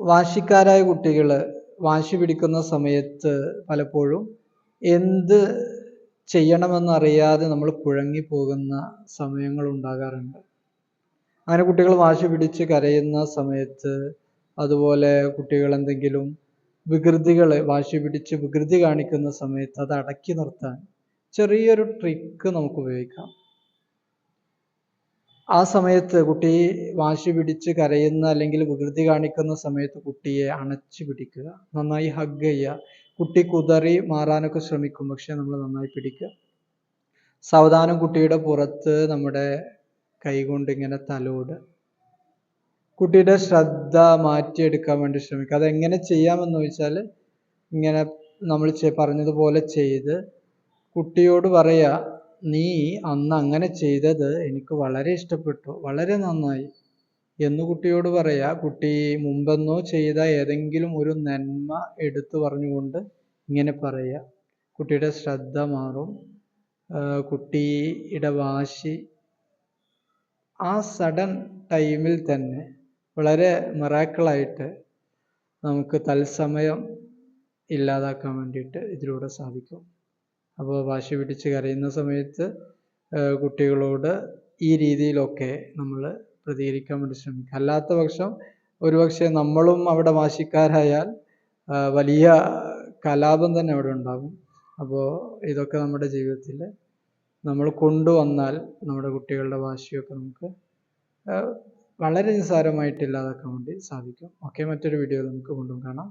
വാശിക്കാരായ കുട്ടികൾ വാശി പിടിക്കുന്ന സമയത്ത് പലപ്പോഴും എന്ത് ചെയ്യണമെന്നറിയാതെ നമ്മൾ കുഴങ്ങി പോകുന്ന സമയങ്ങൾ ഉണ്ടാകാറുണ്ട്. അങ്ങനെ കുട്ടികൾ വാശി പിടിച്ച് കരയുന്ന സമയത്ത് അതുപോലെ കുട്ടികൾ എന്തെങ്കിലും വികൃതികൾ വാശി പിടിച്ച് വികൃതി കാണിക്കുന്ന സമയത്ത് അത് അടക്കി നിർത്താൻ ചെറിയൊരു ട്രിക്ക് നമുക്ക് ഉപയോഗിക്കാം. ആ സമയത്ത് കുട്ടി വാശി പിടിച്ച് കരയുന്ന അല്ലെങ്കിൽ വികൃതി കാണിക്കുന്ന സമയത്ത് കുട്ടിയെ അണച്ചു പിടിക്കുക. നന്നായി ഹഗ് ചെയ്യുക. കുട്ടി കുതറി മാറാനൊക്കെ ശ്രമിക്കും. പക്ഷെ നമ്മൾ നന്നായി പിടിക്കുക. സാവധാനം കുട്ടിയുടെ പുറത്ത് നമ്മുടെ കൈകൊണ്ട് ഇങ്ങനെ തലോട്. കുട്ടിയുടെ ശ്രദ്ധ മാറ്റിയെടുക്കാൻ വേണ്ടി ശ്രമിക്കുക. അതെങ്ങനെ ചെയ്യാമെന്ന് ചോദിച്ചാൽ ഇങ്ങനെ നമ്മൾ പറഞ്ഞതുപോലെ ചെയ്ത് കുട്ടിയോട് പറയുക നീ അന്ന് അങ്ങനെ ചെയ്തത് എനിക്ക് വളരെ ഇഷ്ടപ്പെട്ടു വളരെ നന്നായി. എന്ന് കുട്ടിയോട് പറയാ കുട്ടി മുമ്പെന്നോ ചെയ്ത ഏതെങ്കിലും ഒരു നന്മ എടുത്തു പറഞ്ഞുകൊണ്ട് ഇങ്ങനെ പറയുക കുട്ടിയുടെ ശ്രദ്ധ മാറും. കുട്ടിയുടെ വാശി ആ സഡൻ ടൈമിൽ തന്നെ വളരെ മിറാക്കിളായിട്ട് നമുക്ക് തത്സമയം ഇല്ലാതാക്കാൻ വേണ്ടിയിട്ട് ഇതിലൂടെ സാധിക്കും. അപ്പോൾ വാശി പിടിച്ച് കരയുന്ന സമയത്ത് കുട്ടികളോട് ഈ രീതിയിലൊക്കെ നമ്മൾ പ്രതികരിക്കാൻ വേണ്ടി ശ്രമിക്കുക. അല്ലാത്ത പക്ഷം ഒരുപക്ഷെ നമ്മളും അവിടെ വാശിക്കാരായാൽ വലിയ കലാപം തന്നെ അവിടെ ഉണ്ടാകും. അപ്പോൾ ഇതൊക്കെ നമ്മുടെ ജീവിതത്തിൽ നമ്മൾ കൊണ്ടുവന്നാൽ നമ്മുടെ കുട്ടികളുടെ വാശിയൊക്കെ നമുക്ക് വളരെ നിസ്സാരമായിട്ട് ഇല്ലാതാക്കാൻ വേണ്ടി സാധിക്കും. ഓക്കെ മറ്റൊരു വീഡിയോ നമുക്ക് വീണ്ടും കാണാം.